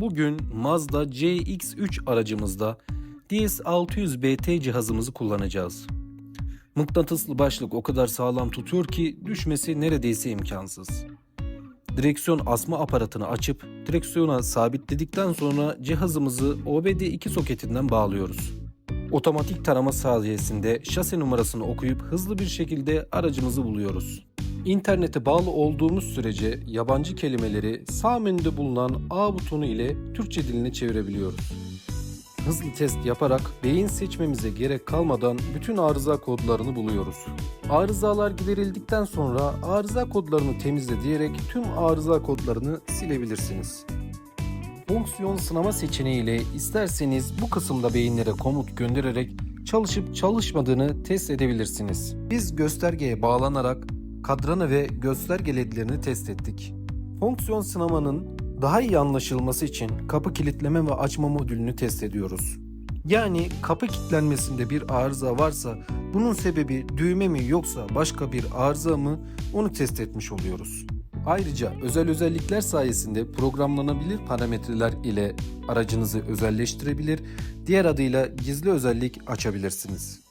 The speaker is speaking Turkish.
Bugün Mazda CX-3 aracımızda DS600BT cihazımızı kullanacağız. Mıknatıslı başlık o kadar sağlam tutuyor ki düşmesi neredeyse imkansız. Direksiyon asma aparatını açıp direksiyona sabitledikten sonra cihazımızı OBD2 soketinden bağlıyoruz. Otomatik tarama sayesinde şase numarasını okuyup hızlı bir şekilde aracımızı buluyoruz. İnternete bağlı olduğumuz sürece yabancı kelimeleri sağ menüde bulunan A butonu ile Türkçe diline çevirebiliyoruz. Hızlı test yaparak beyin seçmemize gerek kalmadan bütün arıza kodlarını buluyoruz. Arızalar giderildikten sonra arıza kodlarını temizle diyerek tüm arıza kodlarını silebilirsiniz. Fonksiyon sınama seçeneği ile isterseniz bu kısımda beyinlere komut göndererek çalışıp çalışmadığını test edebilirsiniz. Biz göstergeye bağlanarak kadranı ve gösterge ledlerini test ettik. Fonksiyon sınamanın daha iyi anlaşılması için kapı kilitleme ve açma modülünü test ediyoruz. Yani kapı kilitlenmesinde bir arıza varsa bunun sebebi düğme mi yoksa başka bir arıza mı onu test etmiş oluyoruz. Ayrıca özel özellikler sayesinde programlanabilir parametreler ile aracınızı özelleştirebilir, diğer adıyla gizli özellik açabilirsiniz.